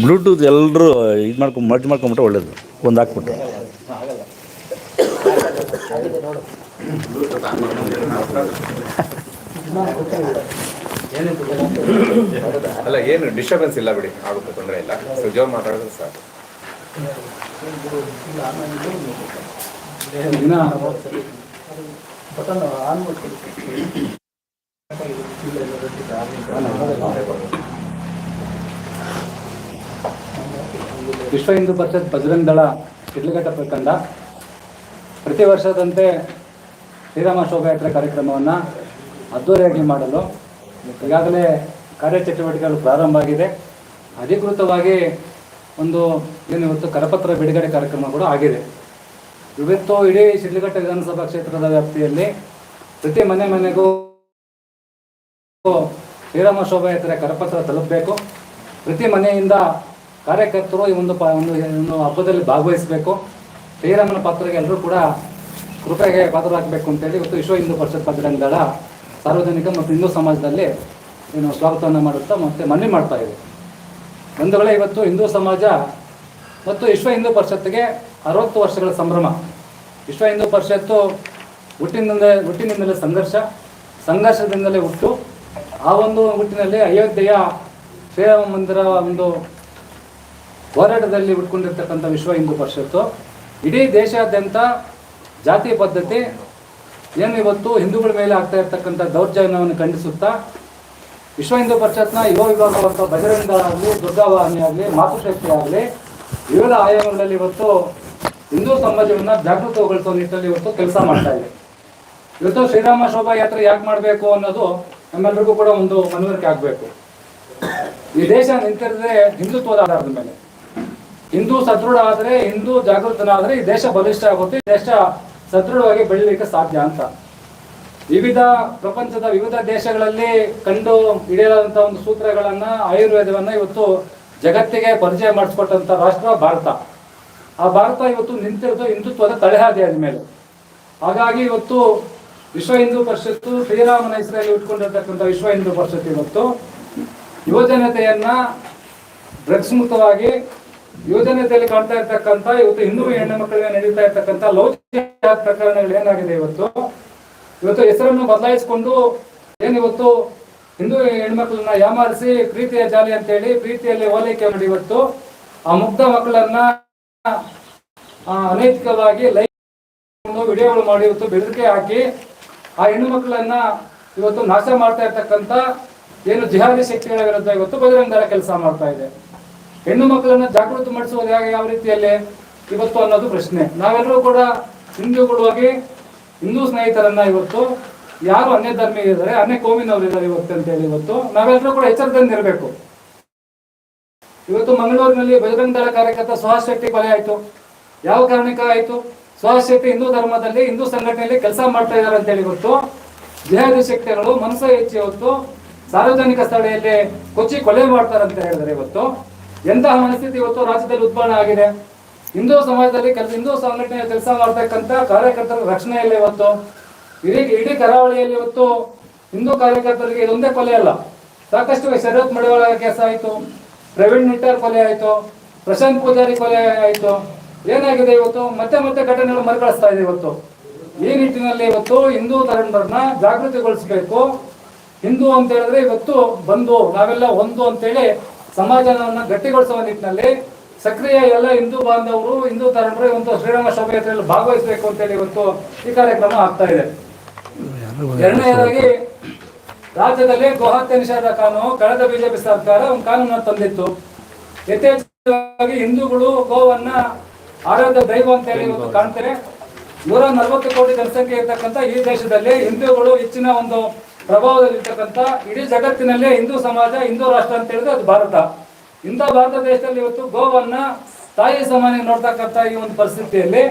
Bluetooth ಎಲ್ಲರೂ ಇದು ಮಾಡ್ಕೊಂಡು ಮರ್ಜ್ ಮಾಡ್ಕೊಂಬಿಟ್ರೆ ಒಳ್ಳೇದು. ಒಂದು ಹಾಕ್ಬಿಟ್ಟು. ಅಲ್ಲ ಏನು ಡಿಸ್ಟರ್ಬೆನ್ಸ್ ಇಲ್ಲ ಬಿಡಿ. ಆಗುತ್ತೆ ತೊಂದರೆ ಇಲ್ಲ. ಸುಜೋ ಮಾತಾಡೋದು ಸರ್ ದಿನ ವಿಶ್ವ ಹಿಂದೂ ಪರಿಷತ್ ಬಜರಂಗ ದಳ ಶಿಡ್ಲಘಟ್ಟ ಪ್ರಕಂಡ. ಪ್ರತಿ ವರ್ಷದಂತೆ ಶ್ರೀರಾಮ ಶೋಭಾಯಾತ್ರೆ ಕಾರ್ಯಕ್ರಮವನ್ನು ಅದ್ದೂರಿಯಾಗಿ ಮಾಡಲು ಈಗಾಗಲೇ ಕಾರ್ಯಚಟುವಟಿಕೆಗಳು ಪ್ರಾರಂಭ ಆಗಿದೆ. ಅಧಿಕೃತವಾಗಿ ಒಂದು ಏನು ಇವತ್ತು ಕರಪತ್ರ ಬಿಡುಗಡೆ ಕಾರ್ಯಕ್ರಮ ಕೂಡ ಆಗಿದೆ. ಇವತ್ತು ಇಡೀ ಶಿಡ್ಲಘಟ್ಟ ವಿಧಾನಸಭಾ ಕ್ಷೇತ್ರದ ವ್ಯಾಪ್ತಿಯಲ್ಲಿ ಪ್ರತಿ ಮನೆ ಮನೆಗೂ ಶ್ರೀರಾಮ ಶೋಭಾಯಾತ್ರೆ ಕರಪತ್ರ ತಲುಪಬೇಕು. ಪ್ರತಿ ಮನೆಯಿಂದ ಕಾರ್ಯಕರ್ತರು ಈ ಒಂದು ಒಂದು ಹಬ್ಬದಲ್ಲಿ ಭಾಗವಹಿಸಬೇಕು. ಶ್ರೀರಾಮನ ಪಾತ್ರಗೆ ಎಲ್ಲರೂ ಕೂಡ ಕೃಪೆಗೆ ಪಾತ್ರರಾಗಬೇಕು ಅಂತೇಳಿ ಇವತ್ತು ವಿಶ್ವ ಹಿಂದೂ ಪರಿಷತ್ ಬಜರಂಗ ಸಾರ್ವಜನಿಕ ಮತ್ತು ಹಿಂದೂ ಸಮಾಜದಲ್ಲಿ ಏನು ಸ್ವಾಗತವನ್ನು ಮಾಡುತ್ತಾ ಮತ್ತೆ ಮನವಿ ಮಾಡ್ತಾ ಇದೆ ಒಂದು ವೇಳೆ ಇವತ್ತು ಹಿಂದೂ ಸಮಾಜ ಮತ್ತು ವಿಶ್ವ ಹಿಂದೂ ಪರಿಷತ್ತಿಗೆ ಅರವತ್ತು ವರ್ಷಗಳ ಸಂಭ್ರಮ. ವಿಶ್ವ ಹಿಂದೂ ಪರಿಷತ್ತು ಹುಟ್ಟಿನಿಂದ ಹುಟ್ಟಿನಿಂದಲೇ ಸಂಘರ್ಷ, ಸಂಘರ್ಷದಿಂದಲೇ ಹುಟ್ಟು. ಆ ಒಂದು ಹುಟ್ಟಿನಲ್ಲಿ ಅಯೋಧ್ಯೆಯ ಶ್ರೀರಾಮ ಮಂದಿರ ಒಂದು ಹೋರಾಟದಲ್ಲಿ ಉಟ್ಕೊಂಡಿರ್ತಕ್ಕಂಥ ವಿಶ್ವ ಹಿಂದೂ ಪರಿಷತ್ತು, ಇಡೀ ದೇಶಾದ್ಯಂತ ಜಾತಿ ಪದ್ಧತಿ ಏನು ಇವತ್ತು ಹಿಂದೂಗಳ ಮೇಲೆ ಆಗ್ತಾ ಇರ್ತಕ್ಕಂಥ ದೌರ್ಜನ್ಯವನ್ನು ಖಂಡಿಸುತ್ತಾ, ವಿಶ್ವ ಹಿಂದೂ ಪರಿಷತ್ನ ಯುವ ವಿಭಾಗವಂತ ಬಜರಂಗ ಆಗಲಿ ದುರ್ಗಾವಾಹಿನಿ ಆಗಲಿ, ಮಾತೃಶಕ್ತಿ ಆಗಲಿ, ವಿವಿಧ ಆಯಾಮಗಳಲ್ಲಿ ಇವತ್ತು ಹಿಂದೂ ಸಮಾಜವನ್ನು ಜಾಗೃತಗೊಳಿಸುವ ನಿಟ್ಟಿನಲ್ಲಿ ಇವತ್ತು ಕೆಲಸ ಮಾಡ್ತಾ ಇದೆ. ಇವತ್ತು ಶ್ರೀರಾಮ ಶೋಭಾಯಾತ್ರೆ ಯಾಕೆ ಮಾಡಬೇಕು ಅನ್ನೋದು ನಮ್ಮೆಲ್ಲರಿಗೂ ಕೂಡ ಒಂದು ಮನವರಿಕೆ ಆಗಬೇಕು. ಈ ದೇಶ ನಿಂತಿರದೆ ಹಿಂದುತ್ವದ ಆಧಾರದ ಮೇಲೆ. ಹಿಂದೂ ಸದೃಢ ಆದರೆ, ಹಿಂದೂ ಜಾಗೃತನಾದರೆ ಈ ದೇಶ ಬಲಿಷ್ಠ ಆಗುತ್ತೆ ದೇಶ ಸದೃಢವಾಗಿ ಬೆಳಿಲಿಕ್ಕೆ ಸಾಧ್ಯ ಅಂತ. ವಿವಿಧ ಪ್ರಪಂಚದ ವಿವಿಧ ದೇಶಗಳಲ್ಲಿ ಕಂಡು ಹಿಡಿಯಲಾದಂಥ ಒಂದು ಸೂತ್ರಗಳನ್ನ, ಆಯುರ್ವೇದವನ್ನ ಇವತ್ತು ಜಗತ್ತಿಗೆ ಪರಿಚಯ ಮಾಡಿಸ್ಕೊಟ್ಟಂತ ರಾಷ್ಟ್ರ ಭಾರತ. ಆ ಭಾರತ ಇವತ್ತು ನಿಂತಿರೋದು ಹಿಂದುತ್ವದ ತಳಹಾದಿಯಾದ ಮೇಲೆ. ಹಾಗಾಗಿ ಇವತ್ತು ವಿಶ್ವ ಹಿಂದೂ ಪರಿಷತ್ತು, ಶ್ರೀರಾಮನ ಹೆಸರಲ್ಲಿ ಇಟ್ಕೊಂಡಿರ್ತಕ್ಕಂಥ ವಿಶ್ವ ಹಿಂದೂ ಪರಿಷತ್ ಇವತ್ತು, ಯುವಜನತೆಯನ್ನ ಡ್ರಗ್ಸ್ ಮುಕ್ತವಾಗಿ ಯುವಜನತೆಯಲ್ಲಿ ಕಾಣ್ತಾ ಇರ್ತಕ್ಕಂಥ, ಇವತ್ತು ಹಿಂದೂ ಹೆಣ್ಣು ಮಕ್ಕಳಿಗೆ ನಡೀತಾ ಇರ್ತಕ್ಕಂಥ ಲೌಕಿಕ ಪ್ರಕರಣಗಳು ಏನಾಗಿದೆ ಇವತ್ತು? ಇವತ್ತು ಹೆಸರನ್ನು ಬದಲಾಯಿಸಿಕೊಂಡು ಏನಿವತ್ತು ಹಿಂದೂ ಹೆಣ್ಮಕ್ಳನ್ನ ಯಾಮಾರಿಸಿ ಪ್ರೀತಿಯ ಜಾಲಿ ಅಂತ ಹೇಳಿ ಪ್ರೀತಿಯಲ್ಲಿ ಓಲೈಕೆ ಮಾಡಿ ಇವತ್ತು ಆ ಮುಗ್ಧ ಮಕ್ಕಳನ್ನ ಅನೈತಿಕವಾಗಿ ಲೈಕ್ ವಿಡಿಯೋಗಳು ಮಾಡಿ ಇವತ್ತು ಬೆದರಿಕೆ ಹಾಕಿ ಆ ಹೆಣ್ಣು ಮಕ್ಕಳನ್ನ ಇವತ್ತು ನಾಶ ಮಾಡ್ತಾ ಇರ್ತಕ್ಕಂಥ ಏನು ಜಿಹಾದಿ ಶಕ್ತಿಗಳ ವಿರುದ್ಧ ಇವತ್ತು ಬಜರಂಗ ಕೆಲಸ ಮಾಡ್ತಾ ಇದೆ. ಹೆಣ್ಣು ಮಕ್ಕಳನ್ನ ಜಾಗೃತಿ ಮಾಡಿಸುವುದು ಹೇಗೆ, ಯಾವ ರೀತಿಯಲ್ಲಿ ಇವತ್ತು ಅನ್ನೋದು ಪ್ರಶ್ನೆ. ನಾವೆಲ್ಲರೂ ಕೂಡ ಹಿಂದೂಗಳಾಗಿ ಹಿಂದೂ ಸ್ನೇಹಿತರನ್ನ ಇವತ್ತು ಯಾರು ಅನ್ಯ ಧರ್ಮ ಇದ್ದಾರೆ, ಅನ್ಯ ಕೋಮಿನವರು ಇದ್ದಾರೆ ಇವತ್ತು ಅಂತೇಳಿ ಇವತ್ತು ನಾವೆಲ್ಲರೂ ಕೂಡ ಎಚ್ಚರದಿಂದ ಇರಬೇಕು. ಇವತ್ತು ಮಂಗಳೂರಿನಲ್ಲಿ ಬಜರಂಗ ದಳ ಕಾರ್ಯಕರ್ತ ಸುಹಾಸ್ ಶೆಟ್ಟಿ ಕೊಲೆ ಆಯ್ತು. ಯಾವ ಕಾರಣಕ್ಕೆ ಆಯ್ತು? ಸುಹಾಸ್ ಶೆಟ್ಟಿ ಹಿಂದೂ ಧರ್ಮದಲ್ಲಿ, ಹಿಂದೂ ಸಂಘಟನೆಯಲ್ಲಿ ಕೆಲಸ ಮಾಡ್ತಾ ಇದ್ದಾರೆ ಅಂತೇಳಿ ಇವತ್ತು ಜಿಹಾದಿ ಶಕ್ತಿಗಳು ಮನಸ್ಸು ಹೆಚ್ಚಿ ಇವತ್ತು ಸಾರ್ವಜನಿಕ ಸ್ಥಳದಲ್ಲಿ ಕೊಚ್ಚಿ ಕೊಲೆ ಮಾಡ್ತಾರೆ ಅಂತ ಹೇಳಿದ್ರೆ ಇವತ್ತು. ಎಂತಹ ಮನಸ್ಥಿತಿ ಇವತ್ತು ರಾಜ್ಯದಲ್ಲಿ ಉದ್ಭವನ ಆಗಿದೆ? ಹಿಂದೂ ಸಮಾಜದಲ್ಲಿ ಕೆಲಸ ಹಿಂದೂ ಸಂಘಟನೆಯ ಕೆಲಸ ಮಾಡ್ತಕ್ಕಂಥ ಕಾರ್ಯಕರ್ತರ ರಕ್ಷಣೆ ಇಲ್ಲ ಇವತ್ತು, ಇಡೀ ಇಡೀ ಕರಾವಳಿಯಲ್ಲಿ ಇವತ್ತು ಹಿಂದೂ ಕಾರ್ಯಕರ್ತರಿಗೆ ಇದೊಂದೇ ಕೊಲೆ ಅಲ್ಲ. ಸಾಕಷ್ಟು ಶರತ್ ಮಡಿವಾಳ ಕೇಸ್ ಆಯಿತು, ಪ್ರವೀಣ್ ನಿಟ್ಟರ್ ಕೊಲೆ ಆಯಿತು, ಪ್ರಶಾಂತ್ ಪೂಜಾರಿ ಕೊಲೆ ಆಯಿತು. ಏನಾಗಿದೆ ಇವತ್ತು? ಮತ್ತೆ ಮತ್ತೆ ಘಟನೆಗಳು ಮರುಕಳಿಸ್ತಾ ಇದೆ ಇವತ್ತು. ಈ ನಿಟ್ಟಿನಲ್ಲಿ ಇವತ್ತು ಹಿಂದೂ ತರಂಡರ್ನ ಜಾಗೃತಿಗೊಳಿಸಬೇಕು. ಹಿಂದೂ ಅಂತ ಹೇಳಿದ್ರೆ ಇವತ್ತು ಬಂದು ನಾವೆಲ್ಲ ಒಂದು ಅಂತೇಳಿ ಸಮಾಜವನ್ನ ಗಟ್ಟಿಗೊಳಿಸುವ ನಿಟ್ಟಿನಲ್ಲಿ ಸಕ್ರಿಯ ಎಲ್ಲ ಹಿಂದೂ ಬಾಂಧವರು, ಹಿಂದೂ ತರಣರು ಇವತ್ತು ಶ್ರೀರಾಮ ಶೋಭಾಯಾತ್ರೆಯಲ್ಲಿ ಭಾಗವಹಿಸಬೇಕು ಅಂತೇಳಿ ಇವತ್ತು ಈ ಕಾರ್ಯಕ್ರಮ ಆಗ್ತಾ ಇದೆ. ಎರಡನೆಯದಾಗಿ, ರಾಜ್ಯದಲ್ಲಿ ಗೋಹತ್ಯೆ ನಿಷೇಧ ಕಾನೂನು, ಕಳೆದ ಬಿಜೆಪಿ ಸರ್ಕಾರ ಒಂದು ಕಾನೂನನ್ನು ತಂದಿತ್ತು. ಯಥೇಚ್ಛವಾಗಿ ಹಿಂದೂಗಳು ಗೋವನ್ನ ಆರಾಧ ದೈವ ಅಂತ ಹೇಳಿ ಇವತ್ತು ಕಾಣ್ತಾರೆ. ನೂರ ನಲವತ್ತು ಕೋಟಿ ಜನಸಂಖ್ಯೆ ಇರ್ತಕ್ಕಂಥ ಈ ದೇಶದಲ್ಲಿ ಹಿಂದೂಗಳು ಹೆಚ್ಚಿನ ಒಂದು ಪ್ರಭಾವದಲ್ಲಿರ್ತಕ್ಕಂಥ ಇಡೀ ಜಗತ್ತಿನಲ್ಲೇ ಹಿಂದೂ ಸಮಾಜ, ಹಿಂದೂ ರಾಷ್ಟ್ರ ಅಂತ ಹೇಳಿದ್ರೆ ಅದು ಭಾರತ. ಇಂಥ ಭಾರತ ದೇಶದಲ್ಲಿ ಇವತ್ತು ಗೋವನ್ನ ತಾಯಿ ಸಮಾನ ನೋಡ್ತಕ್ಕಂಥ ಈ ಒಂದು ಪರಿಸ್ಥಿತಿಯಲ್ಲಿ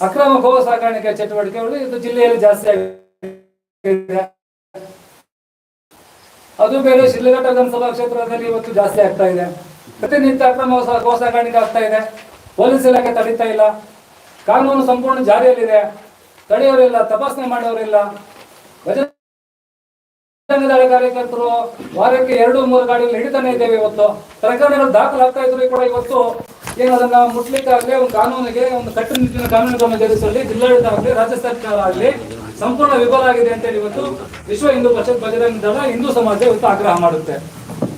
ಅಕ್ರಮ ಗೋ ಸಾಕಾಣಿಕೆ ಚಟುವಟಿಕೆಗಳು ಇದು ಜಿಲ್ಲೆಯಲ್ಲಿ ಜಾಸ್ತಿ ಆಗಿದೆ. ಅದು ಬೇರೆ ಶಿಲ್ಲಘಟ್ಟ ವಿಧಾನಸಭಾ ಕ್ಷೇತ್ರದಲ್ಲಿ ಇವತ್ತು ಜಾಸ್ತಿ ಆಗ್ತಾ ಇದೆ. ಪ್ರತಿನಿತ್ಯ ಅಕ್ರಮ ಗೋ- ಸಾಗಾಣಿಕೆ ಆಗ್ತಾ ಇದೆ. ಪೊಲೀಸ್ ಇಲಾಖೆ ತಡೀತಾ ಇಲ್ಲ. ಕಾನೂನು ಸಂಪೂರ್ಣ ಜಾರಿಯಲ್ಲಿದೆ. ತಡೆಯೋರಿಲ್ಲ, ತಪಾಸಣೆ ಮಾಡೋರಿಲ್ಲ. ಸಂಘದಳ ಕಾರ್ಯಕರ್ತರು ವಾರಕ್ಕೆ ಎರಡು ಮೂರು ಗಾಡಿಗಳು ಹಿಡಿತಾನೆ ಇದ್ದೇವೆ ಇವತ್ತು. ಪ್ರಕರಣಗಳು ದಾಖಲಾಗ್ತಾ ಇದ್ರು ಕೂಡ ಇವತ್ತು ಏನದನ್ನ ಮುಟ್ಲಿಕ್ಕಾಗಲಿ ಒಂದು ಕಾನೂನಿಗೆ, ಒಂದು ಕಟ್ಟುನಿಟ್ಟಿನ ಕಾನೂನುಗಳನ್ನು ಜರುಗಿಸಲಿ ಜಿಲ್ಲಾಡಳಿತ ಆಗಲಿ ರಾಜ್ಯ ಸರ್ಕಾರ ಆಗಲಿ ಸಂಪೂರ್ಣ ವಿಫಲ ಆಗಿದೆ ಅಂತೇಳಿ ಇವತ್ತು ವಿಶ್ವ ಹಿಂದೂ ಪರಿಷತ್ ಬಜರಂಗ ದಳ ಹಿಂದೂ ಸಮಾಜ ಇವತ್ತು ಆಗ್ರಹ ಮಾಡುತ್ತೆ.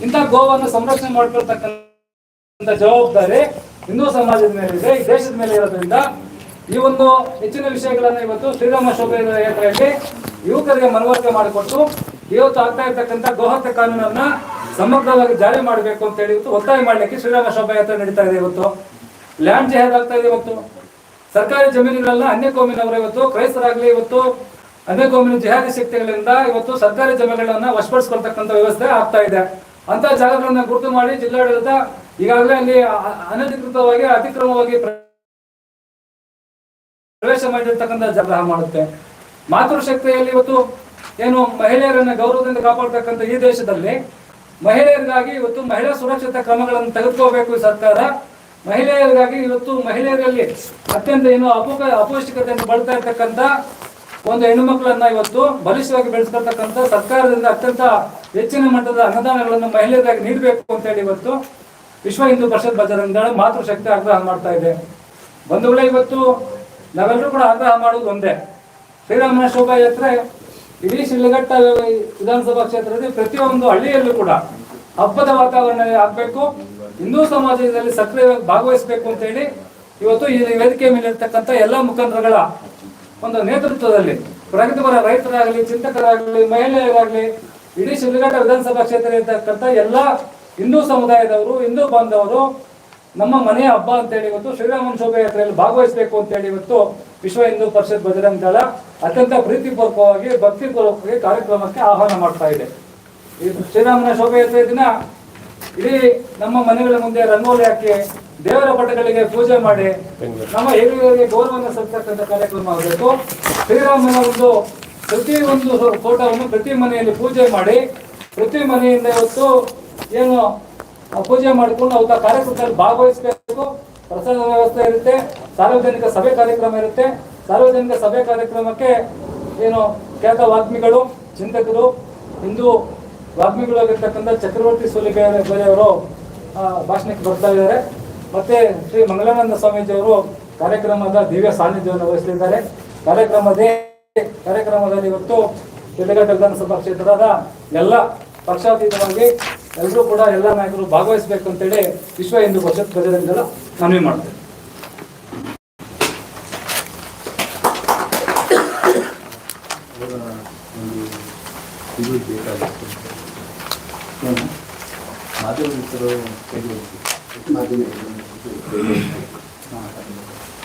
ಇಂಥ ಗೋವನ್ನು ಸಂರಕ್ಷಣೆ ಮಾಡ್ಕೊಳ್ತಕ್ಕಂಥ ಜವಾಬ್ದಾರಿ ಹಿಂದೂ ಸಮಾಜದ ಮೇಲಿದೆ. ಈ ದೇಶದ ಮೇಲೆ ಇರೋದ್ರಿಂದ ಈ ಒಂದು ಹೆಚ್ಚಿನ ವಿಷಯಗಳನ್ನ ಇವತ್ತು ಶ್ರೀರಾಮ ಶೋಭಾಯಾತ್ರೆಯಲ್ಲಿ ಯುವಕರಿಗೆ ಮನವರಿಕೆ ಮಾಡಿಕೊಟ್ಟು ಇವತ್ತು ಆಗ್ತಾ ಇರ್ತಕ್ಕಂಥ ಗೋಹತ್ಯ ಕಾನೂನನ್ನ ಸಮಗ್ರವಾಗಿ ಜಾರಿ ಮಾಡಬೇಕು ಅಂತ ಹೇಳಿ ಇವತ್ತು ಒತ್ತಾಯ ಮಾಡಲಿಕ್ಕೆ ಶ್ರೀರಾಮ ಶೋಭಾಯಾತ್ರೆ ನಡೀತಾ ಇದೆ ಇವತ್ತು. ಲ್ಯಾಂಡ್ ಜೆಹಾದ್ ಆಗ್ತಾ ಇದೆ ಇವತ್ತು. ಸರ್ಕಾರಿ ಜಮೀನುಗಳನ್ನ ಅನ್ಯ ಕೋಮಿನವರು ಇವತ್ತು, ಕ್ರೈಸ್ತರಾಗಲಿ ಇವತ್ತು, ಅನ್ಯ ಕೋಮಿನ ಜಿಹಾದಿ ಶಕ್ತಿಗಳಿಂದ ಇವತ್ತು ಸರ್ಕಾರಿ ಜಮೀನುಗಳನ್ನ ವಶಪಡಿಸ್ಕೊಳ್ತಕ್ಕಂಥ ವ್ಯವಸ್ಥೆ ಆಗ್ತಾ ಇದೆ. ಅಂತ ಜಾಗಗಳನ್ನ ಗುರುತು ಮಾಡಿ ಜಿಲ್ಲಾಡಳಿತ ಈಗಾಗಲೇ ಅಲ್ಲಿ ಅನಧಿಕೃತವಾಗಿ, ಅತಿಕ್ರಮವಾಗಿ ಪ್ರ- ಪ್ರವೇಶ ಮಾಡಿರ್ತಕ್ಕಂಥ ಜಾಗ್ರಹ ಮಾಡುತ್ತೆ. ಮಾತೃಶಕ್ತಿಯಲ್ಲಿ ಇವತ್ತು ಏನು ಮಹಿಳೆಯರನ್ನ ಗೌರವದಿಂದ ಕಾಪಾಡ್ತಕ್ಕಂಥ ಈ ದೇಶದಲ್ಲಿ ಮಹಿಳೆಯರಿಗಾಗಿ ಇವತ್ತು ಮಹಿಳಾ ಸುರಕ್ಷತಾ ಕ್ರಮಗಳನ್ನು ತೆಗೆದುಕೋಬೇಕು ಸರ್ಕಾರ. ಮಹಿಳೆಯರಿಗಾಗಿ ಇವತ್ತು ಮಹಿಳೆಯರಲ್ಲಿ ಅತ್ಯಂತ ಏನು ಅಪೋಕ, ಅಪೌಷ್ಟಿಕತೆಯನ್ನು ಬಳತಾ ಇರ್ತಕ್ಕಂಥ ಒಂದು ಹೆಣ್ಣು ಮಕ್ಕಳನ್ನ ಇವತ್ತು ಬಲಿಷ್ಠವಾಗಿ ಬೆಳೆಸ್ಕೊಳ್ತಕ್ಕಂಥ ಸರ್ಕಾರದಿಂದ ಅತ್ಯಂತ ಹೆಚ್ಚಿನ ಮಟ್ಟದ ಅನುದಾನಗಳನ್ನು ಮಹಿಳೆಯರಿಗಾಗಿ ನೀಡಬೇಕು ಅಂತ ಹೇಳಿ ಇವತ್ತು ವಿಶ್ವ ಹಿಂದೂ ಪರಿಷತ್ ಬಜರಂಗ ಮಾತೃಶಕ್ತಿ ಆಗ್ರಹ ಮಾಡ್ತಾ ಇದೆ. ಬಂಧುಗಳೇ, ಇವತ್ತು ನಾವೆಲ್ಲರೂ ಕೂಡ ಆಗ್ರಹ ಮಾಡುವುದು ಒಂದೇ. ಶ್ರೀರಾಮನ ಶೋಭಾಯಾತ್ರೆ ಇಡೀ ಶಿಡ್ಲಘಟ್ಟ ವಿಧಾನಸಭಾ ಕ್ಷೇತ್ರದಲ್ಲಿ ಪ್ರತಿಯೊಂದು ಹಳ್ಳಿಯಲ್ಲೂ ಕೂಡ ಹಬ್ಬದ ವಾತಾವರಣ ಆಗಬೇಕು. ಹಿಂದೂ ಸಮಾಜದಲ್ಲಿ ಸಕ್ರಿಯವಾಗಿ ಭಾಗವಹಿಸಬೇಕು ಅಂತ ಹೇಳಿ ಇವತ್ತು ಈ ವೇದಿಕೆ ಮೇಲೆ ಇರ್ತಕ್ಕಂಥ ಎಲ್ಲ ಮುಖಂಡರುಗಳ ಒಂದು ನೇತೃತ್ವದಲ್ಲಿ ಪ್ರಗತಿಪರ ರೈತರಾಗಲಿ, ಚಿಂತಕರಾಗಲಿ, ಮಹಿಳೆಯರಾಗಲಿ, ಇಡೀ ಶಿಡ್ಲಘಟ್ಟ ವಿಧಾನಸಭಾ ಕ್ಷೇತ್ರ ಇರ್ತಕ್ಕಂಥ ಎಲ್ಲ ಹಿಂದೂ ಸಮುದಾಯದವರು, ಹಿಂದೂ ಬಾಂಧವರು ನಮ್ಮ ಮನೆಯ ಹಬ್ಬ ಅಂತೇಳಿ ಇವತ್ತು ಶ್ರೀರಾಮನ ಶೋಭಾಯಾತ್ರೆಯಲ್ಲಿ ಭಾಗವಹಿಸಬೇಕು ಅಂತೇಳಿ ಇವತ್ತು ವಿಶ್ವ ಹಿಂದೂ ಪರಿಷತ್ ಬಜರಂಗ ದಳ ಅತ್ಯಂತ ಪ್ರೀತಿಪೂರ್ವಕವಾಗಿ ಭಕ್ತಿಪೂರ್ವಕವಾಗಿ ಕಾರ್ಯಕ್ರಮಕ್ಕೆ ಆಹ್ವಾನ ಮಾಡ್ತಾ ಇದೆ. ಈ ಶ್ರೀರಾಮನ ಶೋಭಾಯಾತ್ರೆ ದಿನ ಇಡೀ ನಮ್ಮ ಮನೆಗಳ ಮುಂದೆ ರಂಗೋಲಿ ಹಾಕಿ ದೇವರ ಪಟಗಳಿಗೆ ಪೂಜೆ ಮಾಡಿ ನಮ್ಮ ಹಿರಿಯರಿಗೆ ಗೌರವವನ್ನು ಸಲ್ಲಿಸತಕ್ಕಂಥ ಕಾರ್ಯಕ್ರಮ ಆಗಬೇಕು. ಶ್ರೀರಾಮನ ಒಂದು ಪ್ರತಿ ಒಂದು ಫೋಟೋವನ್ನು ಪ್ರತಿ ಮನೆಯಲ್ಲಿ ಪೂಜೆ ಮಾಡಿ ಪ್ರತಿ ಮನೆಯಿಂದ ಇವತ್ತು ಏನು ಪೂಜೆ ಮಾಡಿಕೊಂಡು ಅವತ್ತ ಕಾರ್ಯಕ್ರಮದಲ್ಲಿ ಭಾಗವಹಿಸಬೇಕು. ಪ್ರಸಾದ ವ್ಯವಸ್ಥೆ ಇರುತ್ತೆ. ಸಾರ್ವಜನಿಕ ಸಭೆ ಕಾರ್ಯಕ್ರಮ ಇರುತ್ತೆ. ಸಾರ್ವಜನಿಕ ಸಭೆ ಕಾರ್ಯಕ್ರಮಕ್ಕೆ ಏನು ಖ್ಯಾತ ವಾಗ್ಮಿಗಳು ಚಿಂತಕರು ಹಿಂದೂ ವಾಗ್ಮಿಗಳಾಗಿರ್ತಕ್ಕಂಥ ಚಕ್ರವರ್ತಿ ಆ, ಭಾಷಣಕ್ಕೆ ಬರ್ತಾ ಇದ್ದಾರೆ. ಮತ್ತೆ ಶ್ರೀ ಮಂಗಳಾನಂದ ಸ್ವಾಮೀಜಿಯವರು ಕಾರ್ಯಕ್ರಮದ ದಿವ್ಯ ಸಾನ್ನಿಧ್ಯವನ್ನು ವಹಿಸಲಿದ್ದಾರೆ ಕಾರ್ಯಕ್ರಮದೇ ಕಾರ್ಯಕ್ರಮದಲ್ಲಿ ಇವತ್ತು ಶಿಡ್ಲಘಟ್ಟ ವಿಧಾನಸಭಾ ಕ್ಷೇತ್ರದ ಎಲ್ಲ ಪಕ್ಷಾತೀತವಾಗಿ ಎಲ್ಲರೂ ಕೂಡ ಎಲ್ಲ ನಾಯಕರು ಭಾಗವಹಿಸಬೇಕು ಅಂತೇಳಿ ವಿಶ್ವ ಹಿಂದೂ ಪರಿಷತ್ ಪ್ರಜೆಗಳಿಂದ ಮನವಿ ಮಾಡ್ತೇವೆ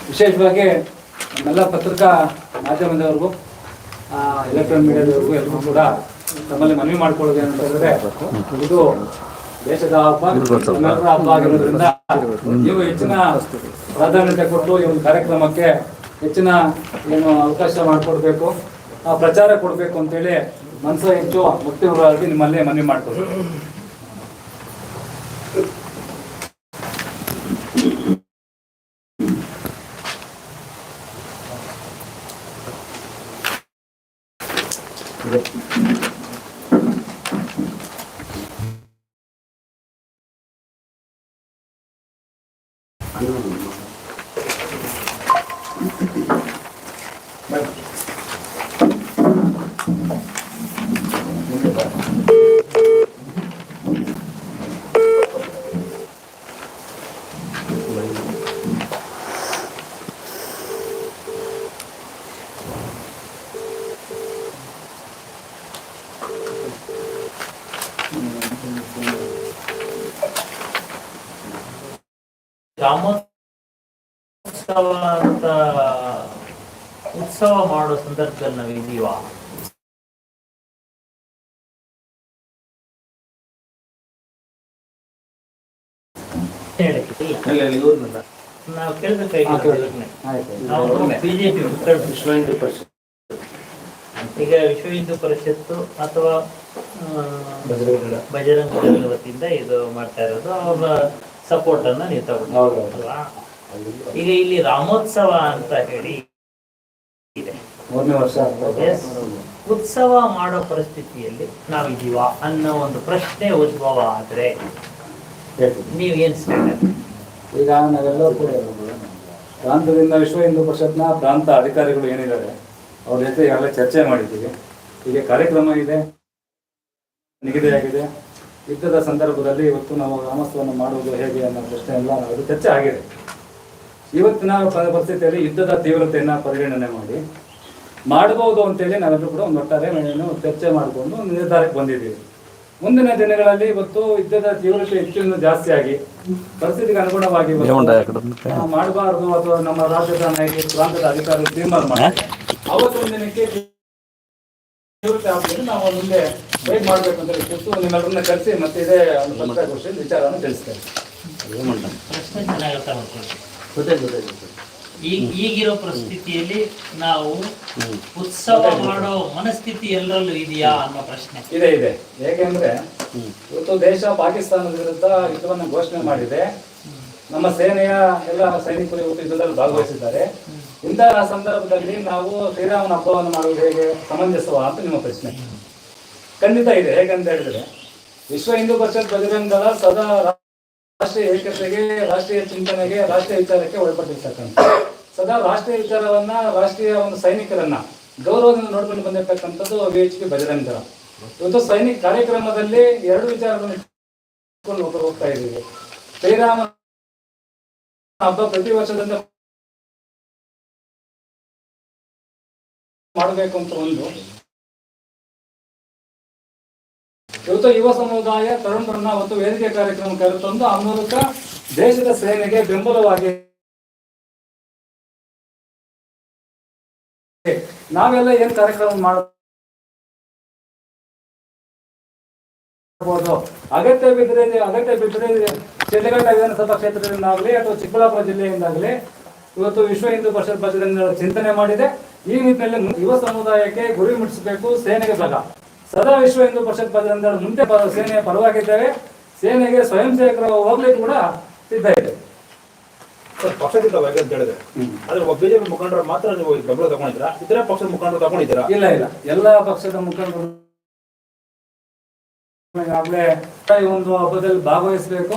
ವಿಶೇಷವಾಗಿ ನಮ್ಮೆಲ್ಲ ಪತ್ರಿಕಾ ಮಾಧ್ಯಮದವ್ರಿಗೂ ಎಲೆಕ್ಟ್ರಾನಿಕ್ ಮೀಡಿಯಾದವ್ರಿಗೂ ಎಲ್ಲರೂ ಕೂಡ ತಮ್ಮಲ್ಲಿ ಮನವಿ ಮಾಡ್ಕೊಳ್ಳೋದು ಏನಂತಂದ್ರೆ ಇದು ದೇಶದ ಹಬ್ಬ ಜನರ ಹಬ್ಬ ಆಗಿರೋದ್ರಿಂದ ನೀವು ಹೆಚ್ಚಿನ ಪ್ರಾಧಾನ್ಯತೆ ಕೊಟ್ಟು ಈ ಒಂದು ಕಾರ್ಯಕ್ರಮಕ್ಕೆ ಹೆಚ್ಚಿನ ಏನು ಅವಕಾಶ ಮಾಡಿಕೊಡ್ಬೇಕು ಪ್ರಚಾರ ಕೊಡಬೇಕು ಅಂತೇಳಿ ಮನಸ್ಸು ಹೆಚ್ಚು ಭಕ್ತಿ ನಿಮ್ಮಲ್ಲೇ ಮನವಿ ಮಾಡ್ಕೊಳ್ಬೇಕು ಗ್ರಾಮೋತ್ಸವ ಅಂತ ಉತ್ಸವ ಮಾಡೋ ಸಂದರ್ಭದಲ್ಲಿ ನಾವು ಇದೀವ ಹೇಳಕ್ಕೆ ಇಲ್ಲ. ನಾವು ಕೇಳ್ಬೇಕಾಗಿಲ್ಲ ಇವ್ರನ್ನೇ. ನಾವು ಬಿಜೆಪಿ ವಿಶ್ವ ಹಿಂದೂ ಪರಿಷತ್ ಈಗ ವಿಶ್ವ ಹಿಂದೂ ಪರಿಷತ್ತು ಅಥವಾ ಬಜರಂಗ ವತಿಯಿಂದ ಇದು ಮಾಡ್ತಾ ಇರೋದು. ಅವರ ಸಪೋರ್ಟ್ ಅನ್ನ ನೀವು ತಗೊಂಡು ಈಗ ಇಲ್ಲಿ ರಾಮೋತ್ಸವ ಅಂತ ಹೇಳಿ ಮೂರನೇ ವರ್ಷ. ಉತ್ಸವ ಮಾಡೋ ಪರಿಸ್ಥಿತಿಯಲ್ಲಿ ನಾವಿದೀವ ಅನ್ನೋ ಒಂದು ಪ್ರಶ್ನೆ ಉದ್ಭವ ಆದರೆ ಹೇಳ್ತೀನಿ. ನೀವು ಏನ್ ಸ್ಟ್ಯಾಂಡ್ ಈಗ ನಾವೆಲ್ಲರೂ ಕೂಡ ಪ್ರಾಂತದಿಂದ ವಿಶ್ವ ಹಿಂದೂ ಪರಿಷತ್ನ ಪ್ರಾಂತ ಅಧಿಕಾರಿಗಳು ಏನಿದ್ದಾರೆ ಅವ್ರ ಜೊತೆ ಈಗಾಗಲೇ ಚರ್ಚೆ ಮಾಡಿದ್ದೀವಿ. ಈಗ ಕಾರ್ಯಕ್ರಮ ಇದೆ ನಿಗದಿಯಾಗಿದೆ. ಯುದ್ಧದ ಸಂದರ್ಭದಲ್ಲಿ ಇವತ್ತು ನಾವು ಗ್ರಾಮಸ್ಥವನ್ನು ಮಾಡುವುದು ಹೇಗೆ ಅನ್ನೋ ಪ್ರಶ್ನೆ ಎಲ್ಲ ಚರ್ಚೆ ಆಗಿದೆ. ಇವತ್ತಿನ ಪರಿಸ್ಥಿತಿಯಲ್ಲಿ ಯುದ್ಧದ ತೀವ್ರತೆಯನ್ನು ಪರಿಗಣನೆ ಮಾಡಿ. ಮಾಡಬಹುದು ಅಂತೇಳಿ ನಾವೆಲ್ಲರೂ ಕೂಡ ಒಂದು ಒಟ್ಟಾರೆ ಏನು ಚರ್ಚೆ ಮಾಡಿಕೊಂಡು ಒಂದು ನಿರ್ಧಾರಕ್ಕೆ ಬಂದಿದ್ದೀವಿ. ಮುಂದಿನ ದಿನಗಳಲ್ಲಿ ಇವತ್ತು ಯುದ್ಧದ ತೀವ್ರತೆ ಹೆಚ್ಚಿನ ಜಾಸ್ತಿಯಾಗಿ ಜಾಸ್ತಿ ಆಗಿ ಪರಿಸ್ಥಿತಿಗೆ ಅನುಗುಣವಾಗಿ ಮಾಡಬಾರದು ಅಥವಾ ನಮ್ಮ ರಾಜ್ಯದ ನಾಯಕ ಪ್ರಾಂತದ ಅಧಿಕಾರಿಗಳು ತೀರ್ಮಾನ ಮಾಡಿ. ಅವತ್ತೊಂದು ದಿನಕ್ಕೆ ತೀವ್ರತೆ ನಾವು ಮುಂದೆ ಹೇಗೆ ಮಾಡಬೇಕು ಅಂತ ಹೇಳಿ ನಿಮ್ಮೆಲ್ಲರನ್ನ ಕರೆಸಿ ಮತ್ತೆ ಇದೇ ಒಂದು ಪತ್ರಿಕಾಗೋಷ್ಠಿಯಲ್ಲಿ ವಿಚಾರವನ್ನು ತಿಳಿಸ್ತೇವೆ. ಈಗ ಈಗಿರೋ ಪರಿಸ್ಥಿತಿಯಲ್ಲಿ ನಾವು ಉತ್ಸವ ಮಾಡೋ ಮನಸ್ಥಿತಿ ಎಲ್ಲರಲ್ಲೂ ಇದೆಯಾ ಅನ್ನೋ ಪ್ರಶ್ನೆ. ಇದೆ ಇದೆ. ಏಕೆಂದ್ರೆ ಇವತ್ತು ದೇಶ ಪಾಕಿಸ್ತಾನದ ವಿರುದ್ಧ ಯುದ್ಧವನ್ನು ಘೋಷಣೆ ಮಾಡಿದೆ. ನಮ್ಮ ಸೇನೆಯ ಎಲ್ಲ ಸೈನಿಕರು ಇವತ್ತು ಯುದ್ಧದಲ್ಲಿ ಭಾಗವಹಿಸಿದ್ದಾರೆ. ಇಂತಹ ಸಂದರ್ಭದಲ್ಲಿ ನಾವು ಶ್ರೀರಾಮನ ಹಬ್ಬವನ್ನು ಮಾಡುವುದು ಹೇಗೆ ಸಮಂಜಸವ ಅಂತ ನಿಮ್ಮ ಪ್ರಶ್ನೆ. ಖಂಡಿತ ಇದೆ. ಹೇಗಂತ ಹೇಳಿದ್ರೆ ವಿಶ್ವ ಹಿಂದೂ ಪರಿಷತ್ ಪ್ರತಿಬಂಧ ದಳ ಸದಾ ರಾಷ್ಟ್ರೀಯ ಏಕತೆಗೆ ರಾಷ್ಟ್ರೀಯ ಚಿಂತನೆಗೆ ರಾಷ್ಟ್ರೀಯ ವಿಚಾರಕ್ಕೆ ಒಳಪಟ್ಟಿರ್ತಕ್ಕಂಥ ಸದಾ ರಾಷ್ಟ್ರೀಯ ವಿಚಾರವನ್ನ, ರಾಷ್ಟ್ರೀಯ ಒಂದು ಸೈನಿಕರನ್ನ, ಗೌರವದಿಂದ ನೋಡ್ಕೊಂಡು ಬಂದಿರತಕ್ಕಂಥದ್ದು ವಿ ಎಚ್ ಪಿ ಬಜರಂಗ ಇವತ್ತು ಸೈನಿಕ ಕಾರ್ಯಕ್ರಮದಲ್ಲಿ ಎರಡು ವಿಚಾರಗಳನ್ನು ಹೋಗ್ತಾ ಇದ್ದೀವಿ. ಶ್ರೀರಾಮ ಹಬ್ಬ ಪ್ರತಿ ವರ್ಷದಿಂದ ಮಾಡಬೇಕು ಅಂತ ಒಂದು. ಇವತ್ತು ಯುವ ಸಮುದಾಯ ತರುಣರನ್ನ ಒಂದು ವೇದಿಕೆ ಕಾರ್ಯಕ್ರಮ ಕರೆತಂದು ಆ ಮೂಲಕ ದೇಶದ ಸೇನೆಗೆ ಬೆಂಬಲವಾಗಿ ನಾವೆಲ್ಲ ಏನ್ ಕಾರ್ಯಕ್ರಮ ಮಾಡಬಹುದು? ಅಗತ್ಯ ಬಿದ್ದರೆ ಅಗತ್ಯ ಬಿದ್ದರೆ ಶಿಡ್ಲಘಟ್ಟ ವಿಧಾನಸಭಾ ಕ್ಷೇತ್ರದಿಂದಾಗಲಿ ಅಥವಾ ಚಿಕ್ಕಬಳ್ಳಾಪುರ ಜಿಲ್ಲೆಯಿಂದಾಗಲಿ ಇವತ್ತು ವಿಶ್ವ ಹಿಂದೂ ಪರಿಷತ್ ಪಕ್ಷದಿಂದ ಚಿಂತನೆ ಮಾಡಿದೆ. ಈ ನಿಟ್ಟಿನಲ್ಲಿ ಯುವ ಸಮುದಾಯಕ್ಕೆ ಗುರಿ ಮುಟ್ಟಿಸಬೇಕು, ಸೇನೆಗೆ ಬಲ. ಸದಾ ವಿಶ್ವ ಹಿಂದೂ ಪರಿಷತ್ ಪಕ್ಷದಿಂದ ಮುಂದೆ ಸೇನೆಯ ಪರವಾಗಿದ್ದೇವೆ. ಸೇನೆಗೆ ಸ್ವಯಂ ಸೇವಕರು ಹೋಗ್ಲಿಕ್ಕೆ ಕೂಡ ಸಿದ್ಧ ಇದೆ. ಬಗ್ಗೆ ಅಂತ ಹೇಳಿದ್ರೆ. ಆದ್ರೆ ಒಬ್ಬ ಬಿಜೆಪಿ ಮುಖಂಡರು ಮಾತ್ರ ನೀವು ಬೆಂಬಲ ತಗೊಂಡಿದ್ದೀರಾ? ಇತರ ಪಕ್ಷದ ಮುಖಂಡರು ತಗೊಂಡಿದ್ದೀರಾ? ಇಲ್ಲ ಇಲ್ಲ. ಎಲ್ಲ ಪಕ್ಷದ ಮುಖಂಡರು ಈಗಾಗಲೇ ಈ ಒಂದು ಹಬ್ಬದಲ್ಲಿ ಭಾಗವಹಿಸಬೇಕು.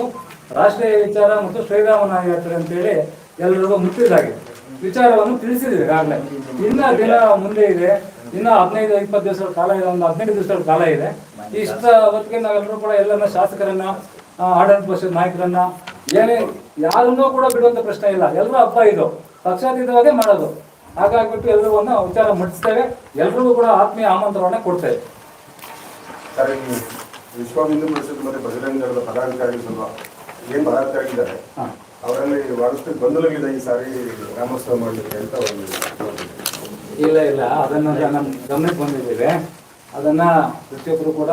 ರಾಷ್ಟ್ರೀಯ ವಿಚಾರ ಮತ್ತು ಶ್ರೀರಾಮನ ಯಾತ್ರೆ ಅಂತೇಳಿ ಎಲ್ಲರಿಗೂ ಮುಟ್ಟಿದಾಗಿದೆ ವಿಚಾರವನ್ನು ತಿಳಿಸಿದ್ದೀವಿ ಈಗಾಗಲೇ ಇನ್ನ ದಿನ ಮುಂದೆ ಇದೆ. ಇನ್ನ ಹದಿನೈದು ಇಪ್ಪತ್ತು ದಿವಸಗಳ ಕಾಲ ಇದೆ. ಒಂದು ಹದಿನೈದು ದಿವಸಗಳ ಕಾಲ ಇದೆ. ಇಷ್ಟ ಹೊತ್ತಿಗೆ ನಾವೆಲ್ಲರೂ ಕೂಡ ಎಲ್ಲರನ್ನ ಶಾಸಕರನ್ನ ಆಡಳಿತ ಪಕ್ಷದ ನಾಯಕರನ್ನ ಏನೇ ಯಾರನ್ನೂ ಕೂಡ ಬಿಡುವಂತ ಪ್ರಶ್ನೆ ಇಲ್ಲ. ಎಲ್ಲರೂ ಹಬ್ಬ ಇದು. ಪಕ್ಷಾತೀತವಾಗಿ ಮಾಡೋದು. ಹಾಗಾಗ್ಬಿಟ್ಟು ಎಲ್ಲರಿಗೂ ಒಂದು ವಿಚಾರ ಮುಟ್ಟಿಸ್ತೇವೆ ಎಲ್ರಿಗೂ ಕೂಡ ಆತ್ಮೀಯ ಆಮಂತ್ರಣವನ್ನ ಕೊಡ್ತೇವೆ. ವಿಶ್ವ ಹಿಂದೂ ಪರಿಷತ್ ಮತ್ತು ಬಜರಂಗ ದಳದ ಪದಾಧಿಕಾರಿಗಳು ಸ್ವಲ್ಪ ಏನ್ ಪದಾಧಿಕಾರಿಗಳಿದ್ದಾರೆ ಹಾ. ಅವರಲ್ಲಿ ಬಹಳಷ್ಟು ಗೊಂದಲಗಳಿದೆ ಈ ಸಾರಿ ರಾಮೋತ್ಸವ ಮಾಡಲಿಕ್ಕೆ ಅಂತ ಒಂದು ಇಲ್ಲ ಇಲ್ಲ. ಅದನ್ನ ನಮ್ಮ ಗಮನಕ್ಕೆ ಬಂದಿದ್ದೇವೆ. ಅದನ್ನ ಪ್ರತಿಯೊಬ್ಬರು ಕೂಡ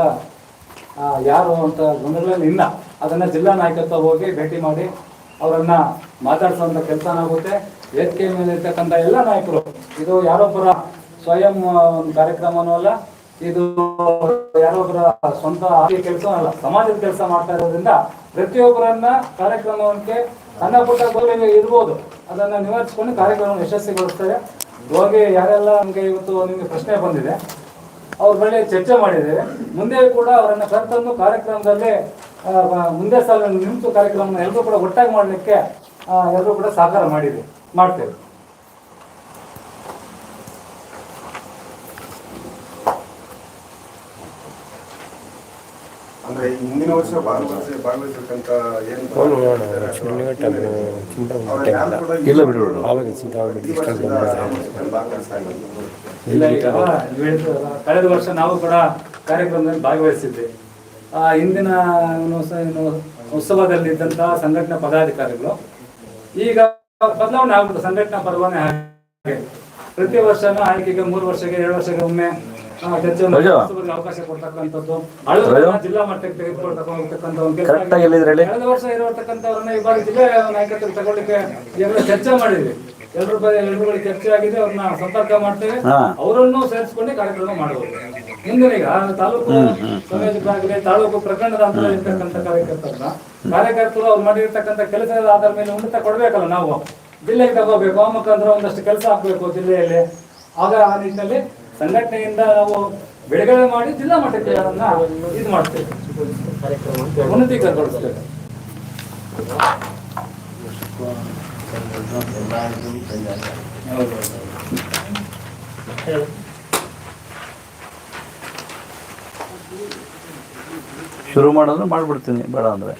ಯಾರು ಅಂತ ಗೊಂದಲದಲ್ಲಿ ಇಲ್ಲ. ಅದನ್ನ ಜಿಲ್ಲಾ ನಾಯಕತ್ವ ಹೋಗಿ ಭೇಟಿ ಮಾಡಿ ಅವರನ್ನ ಮಾತಾಡಿಸುವಂತ ಕೆಲಸನಾಗುತ್ತೆ ವೇದಿಕೆ ಮೇಲೆ ಇರ್ತಕ್ಕಂಥ ಎಲ್ಲ ನಾಯಕರು, ಇದು ಯಾರೊಬ್ಬರ ಸ್ವಯಂ ಒಂದು ಕಾರ್ಯಕ್ರಮನೂ ಅಲ್ಲ, ಇದು ಯಾರೊಬ್ಬರ ಸ್ವಂತ ಕೆಲಸ ಅಲ್ಲ, ಸಮಾಜದ ಕೆಲಸ ಮಾಡ್ತಾ ಇರೋದ್ರಿಂದ ಪ್ರತಿಯೊಬ್ಬರನ್ನ ಕಾರ್ಯಕ್ರಮಕ್ಕೆ ಸಣ್ಣ ಪುಟ್ಟ ಗೋಲಿಗೆ ಇರ್ಬೋದು. ಅದನ್ನ ನಿವಾರಿಸಿಕೊಂಡು ಕಾರ್ಯಕ್ರಮ ಯಶಸ್ವಿಗೊಳಿಸ್ತಾರೆ. ಹೋಗಿ ಯಾರೆಲ್ಲ ನಮಗೆ ಇವತ್ತು ನಿಮಗೆ ಪ್ರಶ್ನೆ ಬಂದಿದೆ, ಅವ್ರ ಮೇಲೆ ಚರ್ಚೆ ಮಾಡಿದ್ದೇವೆ ಮುಂದೆ ಕೂಡ ಅವರನ್ನ ಕರೆತಂದು ಕಾರ್ಯಕ್ರಮದಲ್ಲಿ ಮುಂದೆ ಸಾಲ ನಿಮ್ಸು ಕಾರ್ಯಕ್ರಮ ಎಲ್ಲರೂ ಕೂಡ ಒಟ್ಟಾಗಿ ಮಾಡಲಿಕ್ಕೆ ಎಲ್ಲರೂ ಕೂಡ ಸಹಕಾರ ಮಾಡಿದೆ ಮಾಡ್ತೇವೆ ಅಂದ್ರೆ ಹಿಂದಿನ ವರ್ಷ ಭಾಗವಹಿಸಿ ಭಾಗವಹಿಸಬೇಕಂತ ಏನು ಕಳೆದ ವರ್ಷ ನಾವು ಕೂಡ ಕಾರ್ಯಕ್ರಮದಲ್ಲಿ ಭಾಗವಹಿಸಿದ್ದೆ ಆ ಹಿಂದಿನ ಏನು ಸ- ಏನು ಉತ್ಸವದಲ್ಲಿ ಇದ್ದಂತಹ ಸಂಘಟನಾ ಪದಾಧಿಕಾರಿಗಳು. ಈಗ ಬದಲಾವಣೆ ಆಗ್ಬಿಟ್ಟು ಸಂಘಟನಾ ಪರವಾನೆ ಹಾಗೆ. ಪ್ರತಿ ವರ್ಷನೂ ಆಯ್ಕೆಗೆ ಮೂರು ವರ್ಷಕ್ಕೆ ಎರಡು ವರ್ಷಕ್ಕೆ ಒಮ್ಮೆ ಆ, ಚರ್ಚೆ ಮಾಡಿ ರಜಾ. ಉತ್ಸವಕ್ಕೆ ಅವಕಾಶ ಕೊಡ್ತಕ್ಕಂಥದ್ದು. ಜಿಲ್ಲಾ ಮಟ್ಟಕ್ಕೆ ತೆಗೆದುಕೊಳ್ತಕ್ಕಂಥ ಒಂದು ಕೆಲಸ Correct ಆಗಿ ಕಳೆದ ವರ್ಷ ಇರತಕ್ಕಂಥವ್ರನ್ನ ಈ ಬಾರಿ ಜಿಲ್ಲಾ ನಾಯಕತ್ವ ತಗೊಳ್ಳಿಕ್ಕೆ ಚರ್ಚೆ ಮಾಡಿದ್ವಿ. ಎಲ್ಲರ ಎಲ್ಲರೂ ಚರ್ಚೆ ಆಗಿದೆ ಅವ್ರನ್ನ ಸಂಪರ್ಕ ಮಾಡ್ತೇವೆ. ಅವರನ್ನು ಸೇರಿಸ್ಕೊಂಡು ಕಾರ್ಯಕ್ರಮ ಮಾಡಬಹುದು ಮುಂದಿನ ಈಗ ತಾಲೂಕು ಸಂಯೋಜಕರಾಗಲಿ ತಾಲೂಕು ಪ್ರಕರಣದ ಅಂತ ಇರ್ತಕ್ಕಂಥ ಕಾರ್ಯಕರ್ತರನ್ನ ಕಾರ್ಯಕರ್ತರು ಅವ್ರು ಮಾಡಿರ್ತಕ್ಕಂಥ ಕೆಲಸದ ಆಧಾರ ಮೇಲೆ ಉನ್ನತ ಕೊಡ್ಬೇಕಲ್ಲ ನಾವು. ಜಿಲ್ಲೆಗೆ ತಗೋಬೇಕು ಆ ಮುಖಾಂತರ ಒಂದಷ್ಟು ಕೆಲಸ ಹಾಕ್ಬೇಕು ಜಿಲ್ಲೆಯಲ್ಲಿ. ಆಗ ಆ ನಿಟ್ಟಿನಲ್ಲಿ ಸಂಘಟನೆಯಿಂದ ನಾವು ಬಿಡುಗಡೆ ಮಾಡಿ ಜಿಲ್ಲಾ ಮಟ್ಟಕ್ಕೆ ಅದನ್ನ ಇದು ಮಾಡ್ತೇವೆ. ಉನ್ನತೀಕರಣಗೊಳಿಸ್ತೇವೆ. ಶುರು ಮಾಡಿದ್ರೆ ಮಾಡ್ಬಿಡ್ತೀನಿ ಬೇಡ ಅಂದರೆ.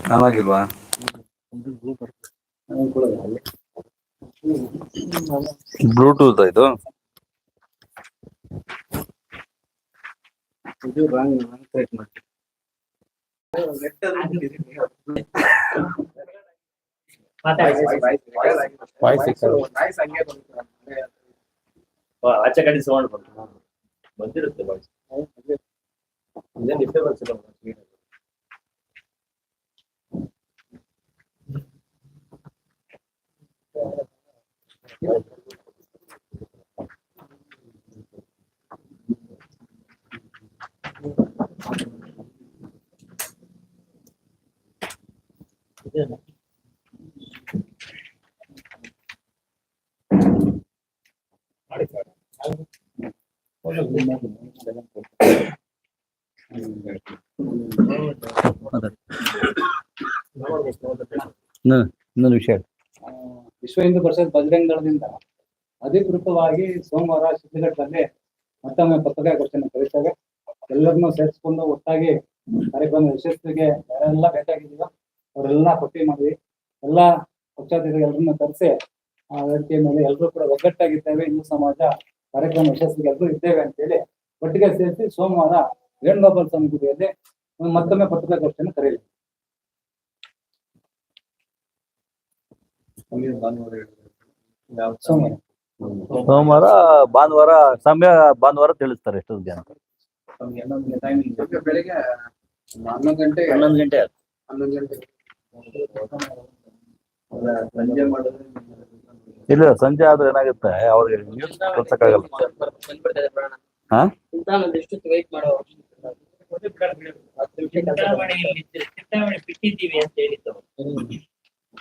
ಚೆನ್ನಾಗಿಲ್ವಾ ಬ್ಲೂಟೂತ್ ಇದು? ಮಾತಾಡಿ ಆಚೆ ಕಡೆ ಸೌಂಡ್ ಬಂದಿರುತ್ತೆ ವಾಯ್ಸ್ ಇದೇನು ಡಿಸ್ಟರ್ಬೆನ್ಸ್ ಇಲ್ಲ இன்னொரு விஷயம் ವಿಶ್ವ ಹಿಂದೂ ಪರಿಷತ್ ಬಜರಂಗ ದಳದಿಂದ ಅಧಿಕೃತವಾಗಿ ಸೋಮವಾರ ಶಿಡ್ಲಘಟ್ಟದಲ್ಲಿ ಮತ್ತೊಮ್ಮೆ ಪತ್ರಿಕಾಗೋಷ್ಠಿಯನ್ನು ಕರೀತೇವೆ. ಎಲ್ಲರನ್ನೂ ಸೇರಿಸಿಕೊಂಡು ಒಟ್ಟಾಗಿ ಕಾರ್ಯಕ್ರಮ ಯಶಸ್ವಿಗೆ ಯಾರೆಲ್ಲ ಬೇಕಾಗಿದೆಯೋ ಅವರೆಲ್ಲ ಪಟ್ಟಿ ಮಾಡಿ ಎಲ್ಲ ಪಕ್ಷಾತೀತ ಎಲ್ಲರನ್ನ ಕರೆಸಿ ಆ ವೇದಿಕೆ ಮೇಲೆ ಎಲ್ಲರೂ ಕೂಡ ಒಗ್ಗಟ್ಟಾಗಿದ್ದೇವೆ. ಹಿಂದೂ ಸಮಾಜ ಕಾರ್ಯಕ್ರಮ ಯಶಸ್ವಿಗೆ ಎಲ್ಲರೂ ಇದ್ದೇವೆ ಅಂತೇಳಿ ಒಟ್ಟಿಗೆ ಸೇರಿಸಿ ಸೋಮವಾರ ವೇಣುಗೋಪಾಲ ಸ್ವಾಮಿ ಗುಡಿಯಲ್ಲಿ ಮತ್ತೊಮ್ಮೆ ಪತ್ರಿಕಾಗೋಷ್ಠಿಯನ್ನು ಕರೆಯಲಿ ಸೋಮವಾರ, ಭಾನುವಾರ, ಸಮಯ ಭಾನುವಾರ ತಿಳಿಸ್ತಾರೆ ಎಷ್ಟೊಂದು ಜನ. ಬೆಳಿಗ್ಗೆ ಗಂಟೆ ಹನ್ನೊಂದು ಗಂಟೆ ಗಂಟೆ ಸಂಜೆ ಇಲ್ಲ, ಸಂಜೆ ಆದ್ರೆ ಏನಾಗುತ್ತೆ, ಅವ್ರಿಗೆ ನ್ಯೂಸ್ ಪ್ರಾಣ ಹಾ? ಚಿಂತಾಮಣಿ ಬಿಟ್ಟಿದ್ದೀವಿ ಅಂತ ಹೇಳಿದ್ದು